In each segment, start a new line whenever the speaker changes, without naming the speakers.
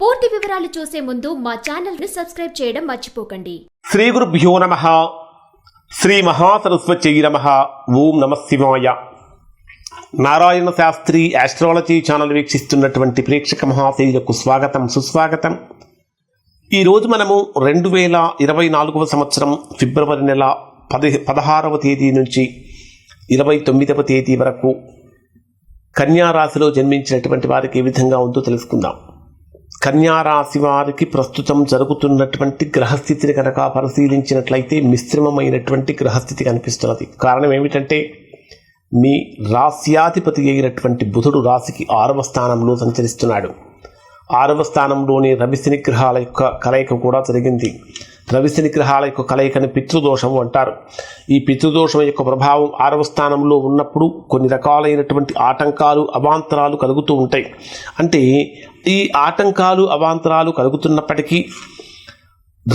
పూర్తి వివరాలు చూసే ముందు మా ఛానల్ని సబ్స్క్రైబ్ చేయడం మర్చిపోకండి.
శ్రీ గురుభ్యో నమ. శ్రీ మహాసరస్వత్యై నమ. ఓం నమ శివాయ. నారాయణ శాస్త్రి ఆస్ట్రాలజీ ఛానల్ వీక్షిస్తున్నటువంటి ప్రేక్షక మహాశైలకు స్వాగతం సుస్వాగతం. ఈరోజు మనము రెండు వేల ఇరవై నాలుగవ సంవత్సరం ఫిబ్రవరి నెల పది పదహారవ తేదీ నుంచి ఇరవై తొమ్మిదవ తేదీ వరకు కన్యా రాశిలో జన్మించినటువంటి వారికి ఏ విధంగా ఉందో తెలుసుకుందాం. కన్యారాశి వారికి ప్రస్తుతం జరుగుతున్నటువంటి గ్రహస్థితిని కనుక పరిశీలించినట్లయితే మిశ్రమమైనటువంటి గ్రహస్థితి కనిపిస్తున్నది. కారణం ఏమిటంటే మీ రాస్యాధిపతి అయినటువంటి బుధుడు రాశికి ఆరవ స్థానంలో సంచరిస్తున్నాడు. ఆరవ స్థానంలోని రవిశని గ్రహాల యొక్క కలయిక కూడా జరిగింది. రవిశని గ్రహాల యొక్క కలయికని పితృదోషం అంటారు. ఈ పితృదోషం యొక్క ప్రభావం ఆరవ స్థానంలో ఉన్నప్పుడు కొన్ని రకాలైనటువంటి ఆటంకాలు అవాంతరాలు కలుగుతూ ఉంటాయి. అంటే ఈ ఆటంకాలు అవాంతరాలు కలుగుతున్నప్పటికీ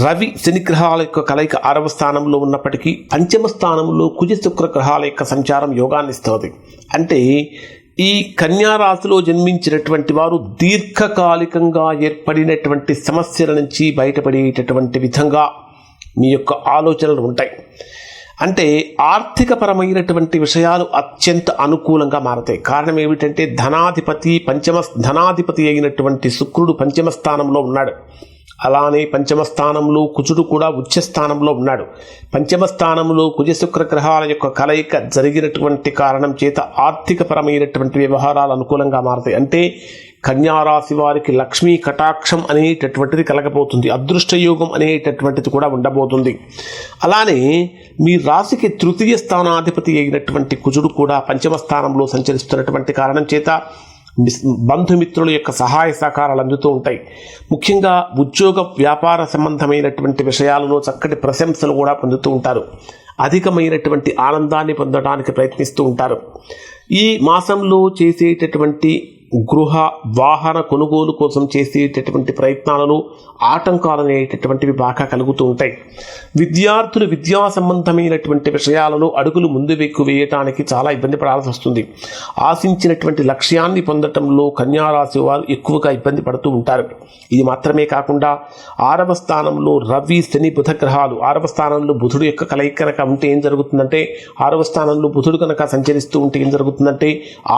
రవి శనిగ్రహాల యొక్క కలయిక ఆరవ స్థానంలో ఉన్నప్పటికీ పంచమ స్థానంలో కుజ శుక్ర గ్రహాల యొక్క సంచారం యోగాన్ని ఇస్తుంది. అంటే ఈ కన్యారాశిలో జన్మించినటువంటి వారు దీర్ఘకాలికంగా ఏర్పడినటువంటి సమస్యల నుంచి బయటపడేటటువంటి విధంగా మీ యొక్క ఆలోచనలు ఉంటాయి. అంటే ఆర్థికపరమైనటువంటి విషయాలు అత్యంత అనుకూలంగా మారతాయి. కారణం ఏమిటంటే ధనాధిపతి పంచమ ధనాధిపతి అయినటువంటి శుక్రుడు పంచమ స్థానంలో ఉన్నాడు. అలానే పంచమ స్థానంలో కుజుడు కూడా ఉచ్చ స్థానంలో ఉన్నాడు. పంచమ స్థానంలో కుజ శుక్ర గ్రహాల యొక్క కలయిక జరిగినటువంటి కారణం చేత ఆర్థికపరమైనటువంటి వ్యవహారాలు అనుకూలంగా మారతాయి. అంటే కన్యారాశి వారికి లక్ష్మీ కటాక్షం అనేటటువంటిది కలగబోతుంది. అదృష్టయోగం అనేటటువంటిది కూడా ఉండబోతుంది. అలానే మీ రాశికి తృతీయ స్థానాధిపతి అయినటువంటి కుజుడు కూడా పంచమ స్థానంలో సంచరిస్తున్నటువంటి కారణం చేత బంధుమిత్రుల యొక్క సహాయ సహకారాలు అందుతూ ఉంటాయి. ముఖ్యంగా ఉద్యోగ వ్యాపార సంబంధమైనటువంటి విషయాలలో చక్కటి ప్రశంసలు కూడా పొందుతూ ఉంటారు. అధికమైనటువంటి ఆనందాన్ని పొందడానికి ప్రయత్నిస్తూ ఉంటారు. ఈ మాసంలో చేసేటటువంటి గృహ వాహన కొనుగోలు కోసం చేసేటటువంటి ప్రయత్నాలను ఆటంకాలు అనేటటువంటివి బాగా కలుగుతూ ఉంటాయి. విద్యార్థులు విద్యా సంబంధమైనటువంటి విషయాలలో అడుగులు ముందు వెక్కు వేయటానికి చాలా ఇబ్బంది పడాల్సి వస్తుంది. ఆశించినటువంటి లక్ష్యాన్ని పొందటంలో కన్యారాశి వారు ఎక్కువగా ఇబ్బంది పడుతూ ఉంటారు. ఇది మాత్రమే కాకుండా ఆరవ స్థానంలో రవి శని బుధ గ్రహాలు. ఆరవ స్థానంలో బుధుడు యొక్క కలయిక కనుక ఉంటే ఏం జరుగుతుందంటే ఆరవ స్థానంలో బుధుడు కనుక సంచరిస్తూ ఉంటే ఏం జరుగుతుందంటే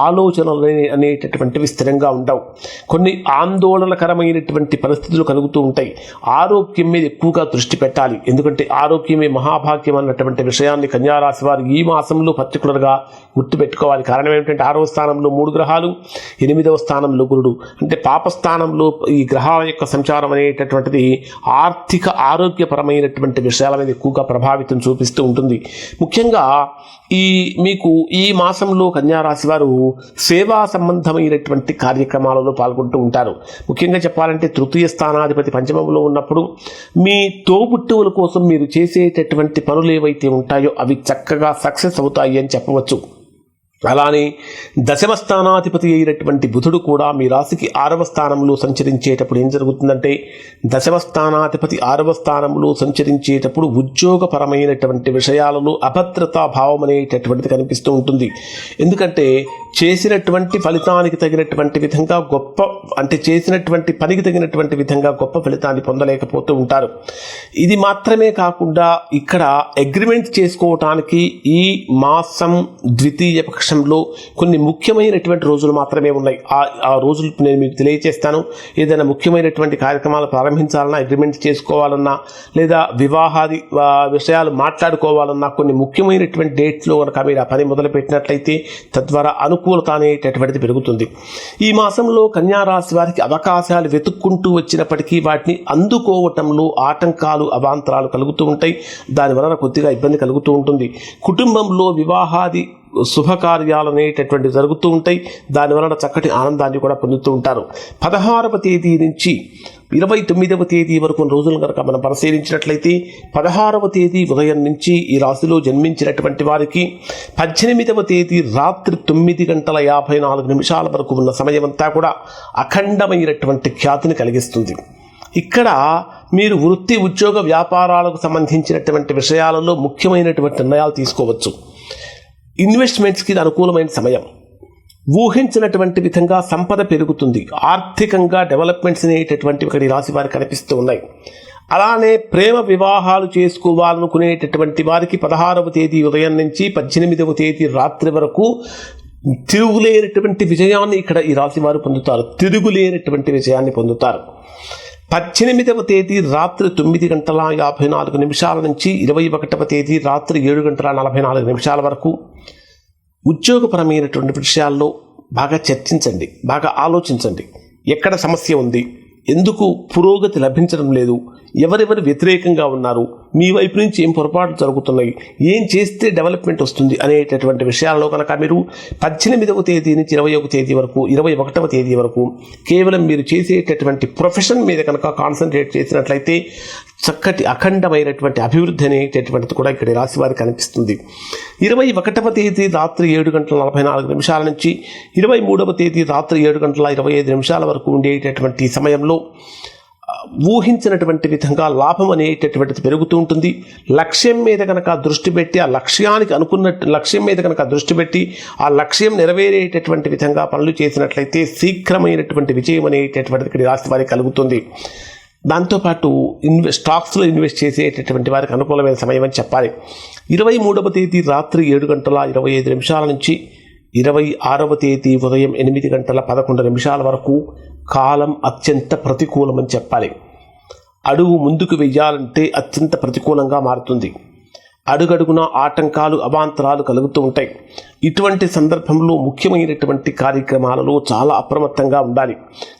ఆలోచనలు అనేటటువంటివి అనేటటువంటివి స్థిరంగా ఉండవు. కొన్ని ఆందోళనకరమైనటువంటి పరిస్థితులు కలుగుతూ ఉంటాయి. ఆరోగ్యం మీద ఎక్కువగా దృష్టి పెట్టాలి. ఎందుకంటే ఆరోగ్యమే మహాభాగ్యం అన్నటువంటి విషయాన్ని కన్యారాశి వారు ఈ మాసంలో పర్టికులర్గా గుర్తుపెట్టుకోవాలి. కారణం ఏమిటంటే ఆరవ స్థానంలో మూడు గ్రహాలు ఎనిమిదవ స్థానంలో గురుడు. అంటే పాపస్థానంలో ఈ గ్రహాల యొక్క సంచారం అనేటటువంటిది ఆర్థిక ఆరోగ్యపరమైనటువంటి విషయాల మీద ఎక్కువగా ప్రభావితం చూపిస్తూ ఉంటుంది. ముఖ్యంగా ఈ మీకు ఈ మాసంలో కన్యారాశి వారు సేవా సంబంధమైనటువంటి కార్యక్రమాలలో పాల్గొంటూ ఉంటారు. ముఖ్యంగా చెప్పాలంటే తృతీయ స్థానాధిపతి పంచమంలో ఉన్నప్పుడు మీ తోబుట్టువుల కోసం మీరు చేసేటటువంటి పనులు ఏవైతే ఉంటాయో అవి చక్కగా సక్సెస్ అవుతాయి అని చెప్పవచ్చు. అలానే దశమ స్థానాధిపతి అయినటువంటి బుధుడు కూడా మీ రాశికి ఆరవ స్థానంలో సంచరించేటప్పుడు ఏం జరుగుతుందంటే దశమ స్థానాధిపతి ఆరవ స్థానంలో సంచరించేటప్పుడు ఉద్యోగపరమైనటువంటి విషయాలలో అభద్రతా భావం అనేటటువంటిది కనిపిస్తూ ఉంటుంది. ఎందుకంటే చేసినటువంటి ఫలితానికి తగినటువంటి విధంగా గొప్ప అంటే చేసినటువంటి పనికి తగినటువంటి విధంగా గొప్ప ఫలితాన్ని పొందలేకపోతూ ఉంటారు. ఇది మాత్రమే కాకుండా ఇక్కడ అగ్రిమెంట్ చేసుకోవటానికి ఈ మాసం ద్వితీయ పక్షంలో కొన్ని ముఖ్యమైనటువంటి రోజులు మాత్రమే ఉన్నాయి. ఆ ఆ రోజులు నేను మీకు తెలియజేస్తాను ఏదైనా ముఖ్యమైనటువంటి కార్యక్రమాలు ప్రారంభించాలన్నా అగ్రిమెంట్ చేసుకోవాలన్నా లేదా వివాహాది విషయాలు మాట్లాడుకోవాలన్నా కొన్ని ముఖ్యమైనటువంటి డేట్లో కనుక మీరు ఆ పని మొదలుపెట్టినట్లయితే తద్వారా అనుకూలత అనేటటువంటిది పెరుగుతుంది. ఈ మాసంలో కన్యా రాశి వారికి అవకాశాలు వెతుక్కుంటూ వచ్చినప్పటికీ వాటిని అందుకోవటంలో ఆటంకాలు అవాంతరాలు కలుగుతూ ఉంటాయి. దాని వలన కొద్దిగా ఇబ్బంది కలుగుతూ ఉంటుంది. కుటుంబంలో వివాహాది శుభకార్యాలు అనేటటువంటి జరుగుతూ ఉంటాయి. దాని వలన చక్కటి ఆనందాన్ని కూడా పొందుతూ ఉంటారు. పదహారవ తేదీ నుంచి ఇరవై తొమ్మిదవ తేదీ వరకు రోజులు కనుక మనం పరిశీలించినట్లయితే పదహారవ తేదీ ఉదయం నుంచి ఈ రాశిలో జన్మించినటువంటి వారికి పద్దెనిమిదవ తేదీ రాత్రి తొమ్మిది గంటల యాభై నాలుగు నిమిషాల వరకు ఉన్న సమయం అంతా కూడా అఖండమైనటువంటి ఖ్యాతిని కలిగిస్తుంది. ఇక్కడ మీరు వృత్తి ఉద్యోగ వ్యాపారాలకు సంబంధించినటువంటి విషయాలలో ముఖ్యమైనటువంటి నిర్ణయాలు తీసుకోవచ్చు. ఇన్వెస్ట్మెంట్స్కి ఇది అనుకూలమైన సమయం. ఊహించినటువంటి విధంగా సంపద పెరుగుతుంది. ఆర్థికంగా డెవలప్మెంట్స్ అనేటటువంటివి ఇక్కడ రాశి వారికి కనిపిస్తూ ఉన్నాయి. అలానే ప్రేమ వివాహాలు చేసుకోవాలనుకునేటటువంటి వారికి పదహారవ తేదీ ఉదయం నుంచి పద్దెనిమిదవ తేదీ రాత్రి వరకు తిరుగులేనటువంటి విజయాన్ని ఇక్కడ ఈ రాశి వారు పొందుతారు. తిరుగులేనటువంటి విజయాన్ని పొందుతారు. పద్దెనిమిదవ తేదీ రాత్రి తొమ్మిది గంటల యాభై నాలుగు నిమిషాల నుంచి ఇరవై ఒకటవ తేదీ రాత్రి ఏడు గంటల నలభై నాలుగు నిమిషాల వరకు ఉద్యోగపరమైనటువంటి విషయాల్లో బాగా చర్చించండి. బాగా ఆలోచించండి. ఎక్కడ సమస్య ఉంది? ఎందుకు పురోగతి లభించడం లేదు? ఎవరెవరు వ్యతిరేకంగా ఉన్నారు? మీ వైపు నుంచి ఏం పొరపాట్లు జరుగుతున్నాయి? ఏం చేస్తే డెవలప్మెంట్ వస్తుంది అనేటటువంటి విషయాలలో కనుక మీరు పద్దెనిమిదవ తేదీ నుంచి ఇరవై ఒక తేదీ వరకు ఇరవై ఒకటవ తేదీ వరకు కేవలం మీరు చేసేటటువంటి ప్రొఫెషన్ మీద కనుక కాన్సన్ట్రేట్ చేసినట్లయితే చక్కటి అఖండమైనటువంటి అభివృద్ధి అనేటటువంటిది కూడా ఇక్కడ ఈ రాశి వారికి కనిపిస్తుంది. ఇరవై ఒకటవ తేదీ రాత్రి ఏడు గంటల నలభై నాలుగు నిమిషాల నుంచి ఇరవై మూడవ తేదీ రాత్రి ఏడు గంటల ఇరవై ఐదు నిమిషాల వరకు ఉండేటటువంటి సమయంలో ఊహించినటువంటి విధంగా లాభం అనేటటువంటిది పెరుగుతూ ఉంటుంది. లక్ష్యం మీద కనుక దృష్టి పెట్టి ఆ లక్ష్యానికి అనుకున్నట్టు లక్ష్యం మీద కనుక దృష్టి పెట్టి ఆ లక్ష్యం నెరవేరేటటువంటి విధంగా పనులు చేసినట్లయితే శీఘ్రమైనటువంటి విజయం అనేటటువంటిది ఇక్కడ ఈ రాశి వారికి కలుగుతుంది. దాంతోపాటు ఇన్వె స్టాక్స్లో ఇన్వెస్ట్ చేసేటటువంటి వారికి అనుకూలమైన సమయం అని చెప్పాలి. ఇరవై మూడవ తేదీ రాత్రి ఏడు గంటల ఇరవై ఐదు నిమిషాల నుంచి ఇరవై ఆరవ తేదీ ఉదయం ఎనిమిది గంటల పదకొండు నిమిషాల వరకు కాలం అత్యంత ప్రతికూలమని చెప్పాలి. అడుగు ముందుకు వెయ్యాలంటే అత్యంత ప్రతికూలంగా మారుతుంది. అడుగడుగున ఆటంకాలు అవాంతరాలు కలుగుతూ ఉంటాయి. ఇటువంటి సందర్భంలో ముఖ్యమైనటువంటి కార్యక్రమాలలో చాలా అప్రమత్తంగా ఉండాలి.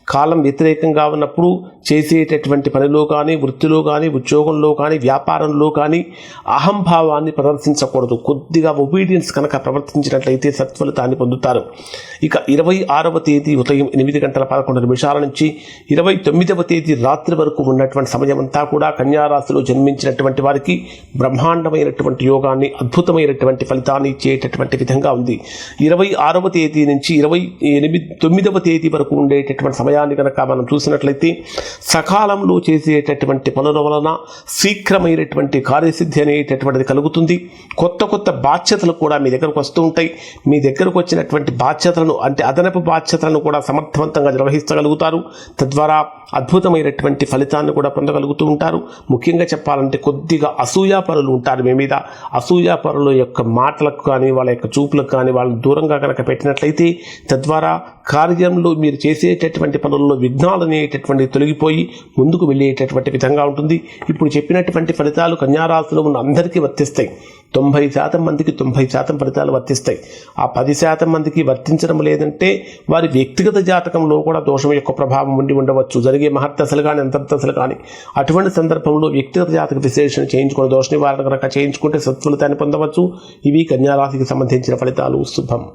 కాలం వ్యతిరేకంగా ఉన్నప్పుడు చేసేటటువంటి పనిలో కానీ వృత్తిలో కానీ ఉద్యోగంలో కానీ వ్యాపారంలో కానీ అహంభావాన్ని ప్రదర్శించకూడదు. కొద్దిగా ఒబీడియన్స్ కనుక ప్రవర్తించినట్లయితే సత్ఫలితాన్ని పొందుతారు. ఇక ఇరవై ఆరవ తేదీ ఉదయం ఎనిమిది గంటల పదకొండు నిమిషాల నుంచి ఇరవై తొమ్మిదవ తేదీ రాత్రి వరకు ఉన్నటువంటి సమయం అంతా కూడా కన్యారాశిలో జన్మించినటువంటి వారికి బ్రహ్మాండమైన బ్రహ్మాండమైనటువంటి యోగాన్ని అద్భుతమైనటువంటి ఫలితాన్ని ఇచ్చేటటువంటి విధంగా ఉంది. ఇరవై ఆరవ తేదీ నుంచి ఇరవై ఎనిమిది తొమ్మిదవ తేదీ వరకు ఉండేటటువంటి సమయాన్ని కనుక మనం చూసినట్లయితే సకాలంలో చేసేటటువంటి పనుల వలన శీఘ్రమైనటువంటి కార్యసిద్ధి అనేటటువంటిది కలుగుతుంది. కొత్త కొత్త బాధ్యతలు కూడా మీ దగ్గరకు వస్తూ ఉంటాయి. మీ దగ్గరకు వచ్చినటువంటి బాధ్యతలను అంటే అదనపు బాధ్యతలను కూడా సమర్థవంతంగా నిర్వహించగలుగుతారు. తద్వారా అద్భుతమైనటువంటి ఫలితాన్ని కూడా పొందగలుగుతూ ఉంటారు. ముఖ్యంగా చెప్పాలంటే కొద్దిగా అసూయాపరులు ఉంటారు మీ మీద. అసూయాపరుల యొక్క మాటలకు కానీ వాళ్ళ యొక్క చూపులకు కానీ వాళ్ళని దూరంగా కనుక పెట్టినట్లయితే తద్వారా కార్యంలో మీరు చేసేటటువంటి పనుల్లో విఘ్నాలు అనేటటువంటి తొలగిపోయి ముందుకు వెళ్ళేటటువంటి విధంగా ఉంటుంది. ఇప్పుడు చెప్పినటువంటి ఫలితాలు కన్యారాశిలో ఉన్న అందరికీ వర్తిస్తాయి. తొంభై శాతం మందికి తొంభై శాతం ఫలితాలు వర్తిస్తాయి. ఆ పది శాతం మందికి వర్తించడం లేదంటే వారి వ్యక్తిగత జాతకంలో కూడా దోషం యొక్క ప్రభావం ఉండి ఉండవచ్చు. జరిగే మహర్దశలు కానీ అంతర్దశలు కానీ అటువంటి సందర్భంలో వ్యక్తిగత జాతక విశ్లేషణ చేయించుకుని దోష నివారణ కనుక చేయించుకుంటే సత్ఫలితాన్ని పొందవచ్చు. ఇవి కన్యారాశికి సంబంధించిన ఫలితాలు. శుభం.